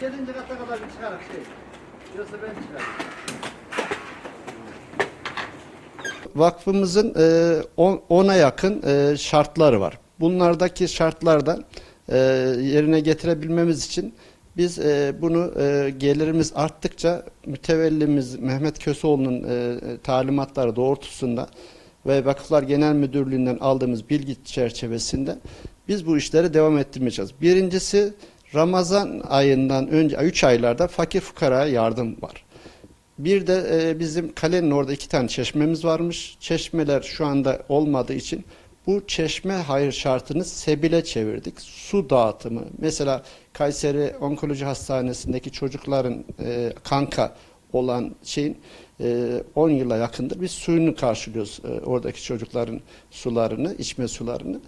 Gelince kata kadar bir çıkarıp şey. Yoksa ben çıkarım. Vakfımızın e, on- ona yakın e, şartları var. Bunlardaki şartlarda e, yerine getirebilmemiz için biz e, bunu e, gelirimiz arttıkça mütevellimiz Mehmet Köseoğlu'nun e, talimatları doğrultusunda ve Vakıflar Genel Müdürlüğü'nden aldığımız bilgi çerçevesinde biz bu işleri devam ettirmeye çalışıyoruz. Birincisi Ramazan ayından önce 3 aylarda fakir fukaraya yardım var. Bir de e, bizim kalenin orada iki tane çeşmemiz varmış. Çeşmeler şu anda olmadığı için bu çeşme hayır şartını sebile çevirdik. Su dağıtımı. Mesela Kayseri Onkoloji Hastanesi'ndeki çocukların e, kanka olan şeyin e, 10 yıla yakındır biz suyunu karşılıyoruz. E, oradaki çocukların sularını, içme sularını.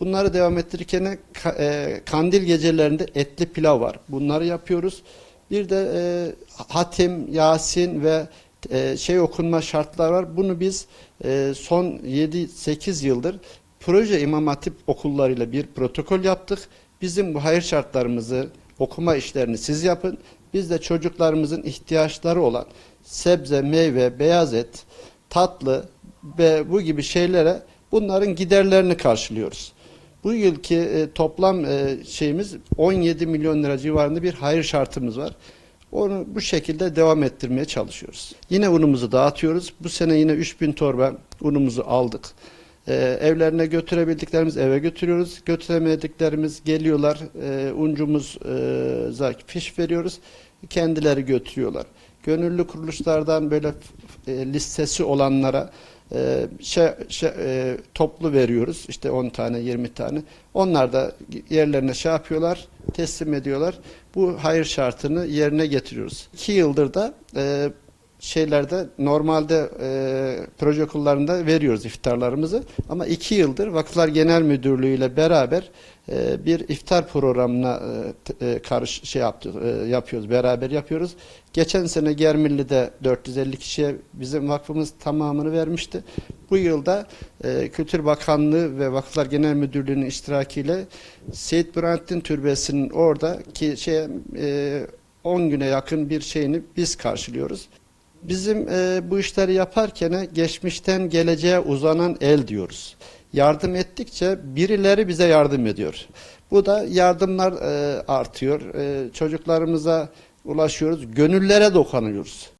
Bunları devam ettirirken e, kandil gecelerinde etli pilav var. Bunları yapıyoruz. Bir de e, hatim, yasin ve e, şey okunma şartlar var. Bunu biz son 7-8 yıldır proje imam hatip okullarıyla bir protokol yaptık. Bizim bu hayır şartlarımızı, okuma işlerini siz yapın. Biz de çocuklarımızın ihtiyaçları olan sebze, meyve, beyaz et, tatlı ve bu gibi şeylere bunların giderlerini karşılıyoruz. Bu yılki e, toplam e, şeyimiz 17 milyon lira civarında bir hayır şartımız var. Onu bu şekilde devam ettirmeye çalışıyoruz. Yine unumuzu dağıtıyoruz. Bu sene yine 3000 torba unumuzu aldık. E, evlerine götürebildiklerimiz eve götürüyoruz. Götüremediklerimiz geliyorlar. E, uncumuza fiş veriyoruz. Kendileri götürüyorlar. Gönüllü kuruluşlardan böyle e, listesi olanlara şey, şey, toplu veriyoruz. İşte 10 tane 20 tane. Onlar da yerlerine şey yapıyorlar, teslim ediyorlar. Bu hayır şartını yerine getiriyoruz. 2 yıldır da e, şeylerde normalde e, proje okullarında veriyoruz iftarlarımızı ama iki yıldır Vakıflar Genel Müdürlüğü ile beraber e, bir iftar programına e, e, karış şey yaptık e, yapıyoruz beraber yapıyoruz. Geçen sene Germilli'de 450 kişiye bizim vakfımız tamamını vermişti. Bu yılda e, Kültür Bakanlığı ve Vakıflar Genel Müdürlüğü'nün iştirakiyle Seyit Burhanettin Türbesi'nin oradaki şey e, 10 güne yakın bir şeyini biz karşılıyoruz. Bizim e, bu işleri yaparken geçmişten geleceğe uzanan el diyoruz. Yardım ettikçe birileri bize yardım ediyor. Bu da yardımlar e, artıyor. E, çocuklarımıza ulaşıyoruz. Gönüllere dokunuyoruz.